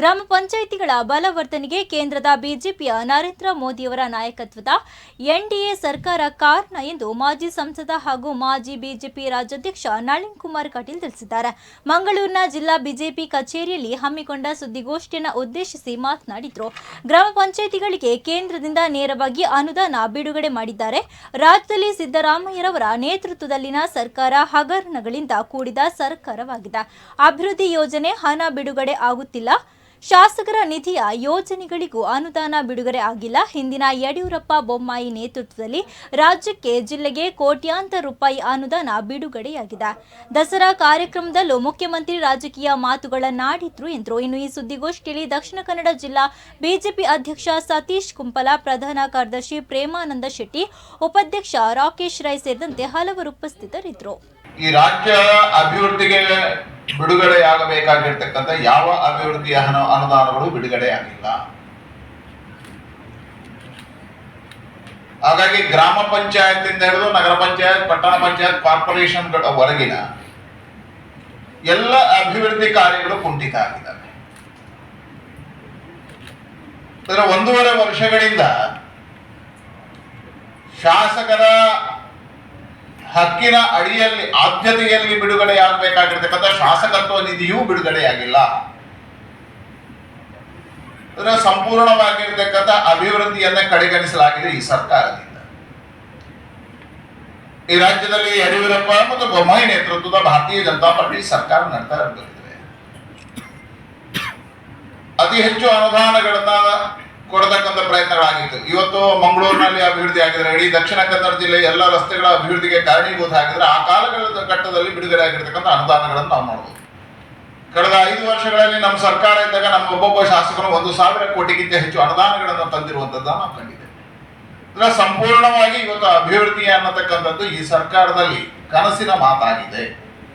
ಗ್ರಾಮ ಪಂಚಾಯಿತಿಗಳ ಬಲವರ್ಧನೆಗೆ ಕೇಂದ್ರದ ಬಿಜೆಪಿಯ ನರೇಂದ್ರ ಮೋದಿಯವರ ನಾಯಕತ್ವದ ಎನ್ಡಿಎ ಸರ್ಕಾರ ಕಾರಣ ಎಂದು ಮಾಜಿ ಸಂಸದ ಹಾಗೂ ಮಾಜಿ ಬಿಜೆಪಿ ರಾಜ್ಯಾಧ್ಯಕ್ಷ ನಳಿನ್ ಕುಮಾರ್ ಕಟೀಲ್ ತಿಳಿಸಿದ್ದಾರೆ. ಮಂಗಳೂರಿನ ಜಿಲ್ಲಾ ಬಿಜೆಪಿ ಕಚೇರಿಯಲ್ಲಿ ಹಮ್ಮಿಕೊಂಡ ಸುದ್ದಿಗೋಷ್ಠಿಯನ್ನು ಉದ್ದೇಶಿಸಿ ಮಾತನಾಡಿದರು. ಗ್ರಾಮ ಪಂಚಾಯಿತಿಗಳಿಗೆ ಕೇಂದ್ರದಿಂದ ನೇರವಾಗಿ ಅನುದಾನ ಬಿಡುಗಡೆ ಮಾಡಿದ್ದಾರೆ. ರಾಜ್ಯದಲ್ಲಿ ಸಿದ್ದರಾಮಯ್ಯರವರ ನೇತೃತ್ವದಲ್ಲಿನ ಸರ್ಕಾರ ಹಗರಣಗಳಿಂದ ಕೂಡಿದ ಸರ್ಕಾರವಾಗಿದೆ. ಅಭಿವೃದ್ಧಿ ಯೋಜನೆ ಹಣ ಬಿಡುಗಡೆ ಆಗುತ್ತಿಲ್ಲ. ಶಾಸಕರ ನಿಧಿಯ ಯೋಜನೆಗಳಿಗೂ ಅನುದಾನ ಬಿಡುಗಡೆ ಆಗಿಲ್ಲ. ಹಿಂದಿನ ಯಡಿಯೂರಪ್ಪ ಬೊಮ್ಮಾಯಿ ನೇತೃತ್ವದಲ್ಲಿ ರಾಜ್ಯಕ್ಕೆ ಜಿಲ್ಲೆಗೆ ಕೋಟ್ಯಾಂತರ ರೂಪಾಯಿ ಅನುದಾನ ಬಿಡುಗಡೆಯಾಗಿದೆ. ದಸರಾ ಕಾರ್ಯಕ್ರಮದಲ್ಲೂ ಮುಖ್ಯಮಂತ್ರಿ ರಾಜಕೀಯ ಮಾತುಗಳನ್ನಾಡಿದ್ರು ಎಂದರು. ಇನ್ನು ಈ ಸುದ್ದಿಗೋಷ್ಠಿಯಲ್ಲಿ ದಕ್ಷಿಣ ಕನ್ನಡ ಜಿಲ್ಲಾ ಬಿಜೆಪಿ ಅಧ್ಯಕ್ಷ ಸತೀಶ್ ಕುಂಪಲ, ಪ್ರಧಾನ ಕಾರ್ಯದರ್ಶಿ ಪ್ರೇಮಾನಂದ ಶೆಟ್ಟಿ, ಉಪಾಧ್ಯಕ್ಷ ರಾಕೇಶ್ ರೈ ಸೇರಿದಂತೆ ಹಲವರು ಉಪಸ್ಥಿತರಿದ್ದರು. ಈ ರಾಜ್ಯ ಅಭಿವೃದ್ಧಿಗೆ ಬಿಡುಗಡೆಯಾಗಬೇಕಾಗಿರ್ತಕ್ಕಂಥ ಯಾವ ಅಭಿವೃದ್ಧಿಯ ಹಣ ಅನುದಾನಗಳು ಬಿಡುಗಡೆಯಾಗಿಲ್ಲ ಹಾಗಾಗಿ ಗ್ರಾಮ ಪಂಚಾಯತ್ ಹಿಡಿದು ನಗರ ಪಂಚಾಯತ್, ಪಟ್ಟಣ ಪಂಚಾಯತ್, ಕಾರ್ಪೊರೇಷನ್ಗಳ ಹೊರಗಿನ ಎಲ್ಲ ಅಭಿವೃದ್ಧಿ ಕಾರ್ಯಗಳು ಕುಂಠಿತ ಆಗಿದ್ದಾವೆ ಒಂದೂವರೆ ವರ್ಷಗಳಿಂದ ಶಾಸಕರ ಹಕ್ಕಿನ ಅಡಿಯಲ್ಲಿ, ಆದ್ಯತೆಯಲ್ಲಿ ಬಿಡುಗಡೆಯಾಗಬೇಕಾಗಿರ್ತಕ್ಕಂಥ ಶಾಸಕತ್ವ ನಿಧಿಯೂ ಬಿಡುಗಡೆಯಾಗಿಲ್ಲ. ಅದರ ಸಂಪೂರ್ಣವಾಗಿರ್ತಕ್ಕಂಥ ಅಭಿವೃದ್ಧಿಯನ್ನ ಕಡೆಗಣಿಸಲಾಗಿದೆ ಈ ಸರ್ಕಾರದಿಂದ. ಈ ರಾಜ್ಯದಲ್ಲಿ ಯಡಿಯೂರಪ್ಪ ಮತ್ತು ಬೊಮ್ಮಾಯಿ ನೇತೃತ್ವದ ಭಾರತೀಯ ಜನತಾ ಪಾರ್ಟಿ ಸರ್ಕಾರ ನಡೆತಾ ಅತಿ ಹೆಚ್ಚು ಅನುದಾನಗಳನ್ನ ಕೊಡತಕ್ಕಂಥ ಪ್ರಯತ್ನಗಳಾಗಿತ್ತು ಇವತ್ತು ಮಂಗಳೂರಿನಲ್ಲಿ ಅಭಿವೃದ್ಧಿ ಆಗಿದ್ರೆ, ಇಡೀ ದಕ್ಷಿಣ ಕನ್ನಡ ಜಿಲ್ಲೆ ಎಲ್ಲ ರಸ್ತೆಗಳ ಅಭಿವೃದ್ಧಿಗೆ ಕಾರಣೀಭೂತ ಆಗಿದ್ರೆ, ಆ ಕಾಲಗಳ ಘಟ್ಟದಲ್ಲಿ ಬಿಡುಗಡೆ ಆಗಿರ್ತಕ್ಕಂಥ ಅನುದಾನಗಳನ್ನು ನಾವು ನೋಡಬಹುದು ಕಳೆದ ಐದು ವರ್ಷಗಳಲ್ಲಿ ನಮ್ಮ ಸರ್ಕಾರ ಇದ್ದಾಗ ನಮ್ಮ ಒಬ್ಬೊಬ್ಬ ಶಾಸಕರು ಒಂದು ಸಾವಿರ ಕೋಟಿಗಿಂತ ಹೆಚ್ಚು ಅನುದಾನಗಳನ್ನು ತಂದಿರುವಂಥದ್ದನ್ನು ನಾವು ಕಂಡಿದ್ದೇವೆ. ಸಂಪೂರ್ಣವಾಗಿ ಇವತ್ತು ಅಭಿವೃದ್ಧಿ ಅನ್ನತಕ್ಕಂಥದ್ದು ಈ ಸರ್ಕಾರದಲ್ಲಿ ಕನಸಿನ ಮಾತಾಗಿದೆ.